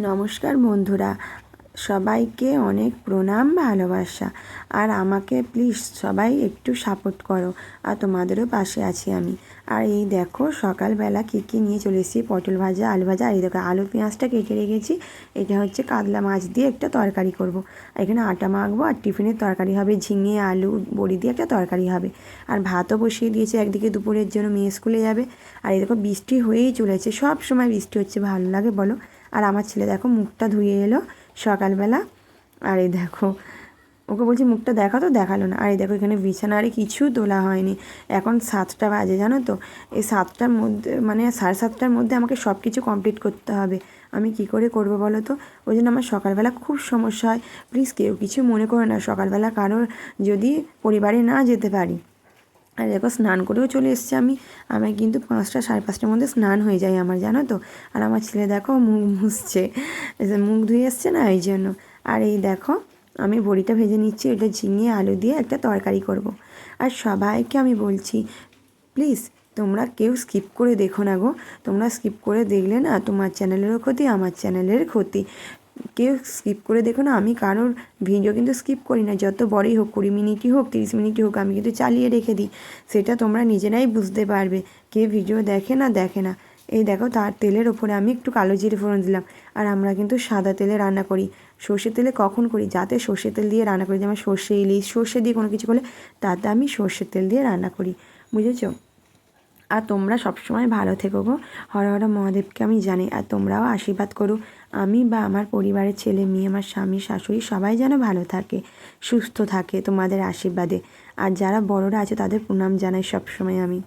নমস্কার বন্ধুরা। সবাইকে অনেক প্রণাম, ভালোবাসা। আর আমাকে প্লিজ সবাই একটু সাপোর্ট করো। আর তোমাদেরও পাশে আছি আমি। আর এই দেখো, সকালবেলা কী কী নিয়ে চলে এসেছি? পটল ভাজা, আলু ভাজা, আর এই দেখো, আলু, পেঁয়াজটা কেটে রেখেছি। এটা হচ্ছে কাতলা মাছ দিয়ে একটা তরকারি করব। এখানে আটা মাখবো, আর টিফিনের তরকারি হবে ঝিঙে, আলু, বড়ি দিয়ে একটা তরকারি হবে। আর ভাতও বসিয়ে দিয়েছে, একদিকে দুপুরের জন্য মেয়ে স্কুলে যাবে। আর এই দেখো, বৃষ্টি হয়েই চলেছে সব সময় বৃষ্টি হচ্ছে, ভালো লাগে বলো। আর আমার ছেলে দেখো মুখটা ধুয়ে এলো সকালবেলা। আর এই দেখো, ওকে বলছি মুখটা দেখা তো দেখাল না। আর এই দেখো এখানে বিছানা বিছানারে কিছু তোলা হয়নি। এখন সাতটা বাজে জানো তো? এই সাতটার মধ্যে মানে সাড়ে সাতটার মধ্যে আমাকে সব কিছু কমপ্লিট করতে হবে। আমি কি করে করব বলো তো? ওই জন্য আমার সকালবেলা খুব সমস্যা হয়। প্লিজ কেউ কিছু মনে করো না। সকালবেলা কারোর যদি পরিবারে না যেতে পারি। আর দেখো স্নান করেও চলে এসছে আমি। আমি কিন্তু পাঁচটা, সাড়ে পাঁচটার মধ্যে স্নান হয়ে যায় আমার, জানো তো? আর আমার ছেলে দেখো মুখ মুছছে মুখ ধুয়ে এসছে না এই জন্য। আর এই দেখো, আমি বড়িটা ভেজে নিচ্ছি এটা ঝিঙে, আলু দিয়ে একটা তরকারি করব। আর সবাইকে আমি বলছি, প্লিজ, তোমরা কেউ স্কিপ করে দেখো না গো। তোমরা স্কিপ করে দেখলে না তোমার চ্যানেলেরও ক্ষতি, আমার চ্যানেলের ক্ষতি। কেউ স্কিপ করে? দেখো না, আমি কারোর ভিডিও কিন্তু স্কিপ করি না। যত বড়ই হোক, কুড়ি মিনিটই হোক, তিরিশ মিনিটই হোক, আমি কিন্তু চালিয়ে রেখে দিই। সেটা তোমরা নিজেরাই বুঝতে পারবে। কে ভিডিও দেখে না দেখে না। এই দেখো, তার তেলের ওপরে আমি একটু কালো জিরে ফোড়ন দিলাম। আর আমরা কিন্তু সাদা তেলে রান্না করি। সর্ষে তেলে কখন করি? যাতে সর্ষে তেল দিয়ে রান্না করি। যেমন সর্ষে, ইলিশ, সর্ষে দিয়ে কোনো কিছু করলে তাতে আমি সর্ষের তেল দিয়ে রান্না করি। বুঝেছ? আর তোমরা সবসময় ভালো থেকো গো। হর হর মহাদেবকে আমি জানি, আর তোমরাও আশীর্বাদ করো। আমি বা আমার পরিবারের ছেলে মেয়ে, আমার স্বামী, শাশুড়ি সবাই যেন ভালো থাকে, সুস্থ থাকে তোমাদের আশীর্বাদে। আর যারা বড়রা আছে তাদের প্রণাম জানাই সবসময় আমি।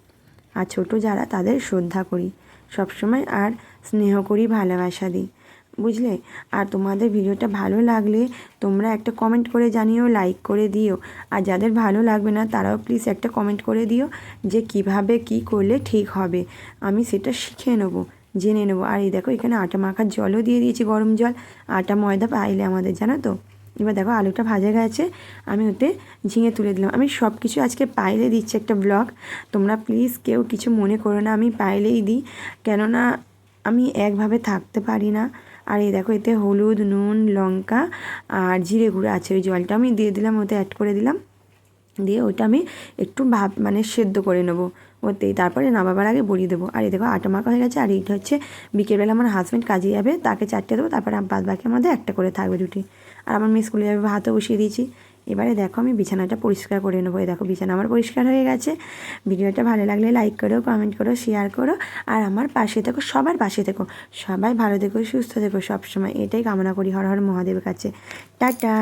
আর ছোট যারা তাদের শ্রদ্ধা করি। সবসময় আর স্নেহ করি, ভালোবাসা দিই। বুঝলে? আর তোমাদের ভিডিওটা ভালো লাগলে তোমরা একটা কমেন্ট করে জানিও লাইক করে দিও। আর যাদের ভালো লাগবে না, তারাও প্লিজ একটা কমেন্ট করে দিও যে কীভাবে কি করলে ঠিক হবে। আমি সেটা শিখে নেব, জেনে নেব। আর এই দেখো, এখানে আটা মাখার জলও দিয়ে দিয়েছি গরম জল। আটা, ময়দা পাইলে আমাদের, জানো তো? এবার দেখো, আলুটা ভাজা গেছে। আমি ওতে ঝিঙে তুলে দিলাম। আমি সব কিছু আজকে পাইলে দিচ্ছি একটা ব্লগ তোমরা প্লিজ কেউ কিছু মনে করো না, আমি পাইলেই দিই। কেননা আমি একভাবে থাকতে পারি না। আর এই দেখো, এতে হলুদ, নুন, লঙ্কা আর জিরে গুঁড়ো আছে। ওই জলটা আমি দিয়ে দিলাম, ওতে অ্যাড করে দিলাম। দিয়ে ওইটা আমি একটু ভাব মানে সেদ্ধ করে নেব। ওতে তারপরে নামাবার আগে বড়িয়ে দেবো। আর এই দেখো, আটা মাখা হয়ে গেছে। আর এইটা হচ্ছে বিকেলবেলা আমার হাজব্যান্ড কাজে যাবে, তাকে চারটে দেবো। তারপরে বাদ বাকি আমাদের একটা করে থাকবে রুটি। আর আমার মেয়ে স্কুলে যাবে, ভাতও বসিয়ে দিয়েছি। এবারে দেখো আমি বিছানাটা পরিষ্কার করে নেব। দেখো বিছানা আমার পরিষ্কার হয়ে গেছে। ভিডিওটা ভালো লাগলে লাইক করো কমেন্ট করো শেয়ার করো। আর আমার পাশে থেকো, সবার পাশে থেকো। সবাই ভালো থেকো, সুস্থ থেকো। সবসময় এটাই কামনা করি হর হর মহাদেবের কাছে। টাটা!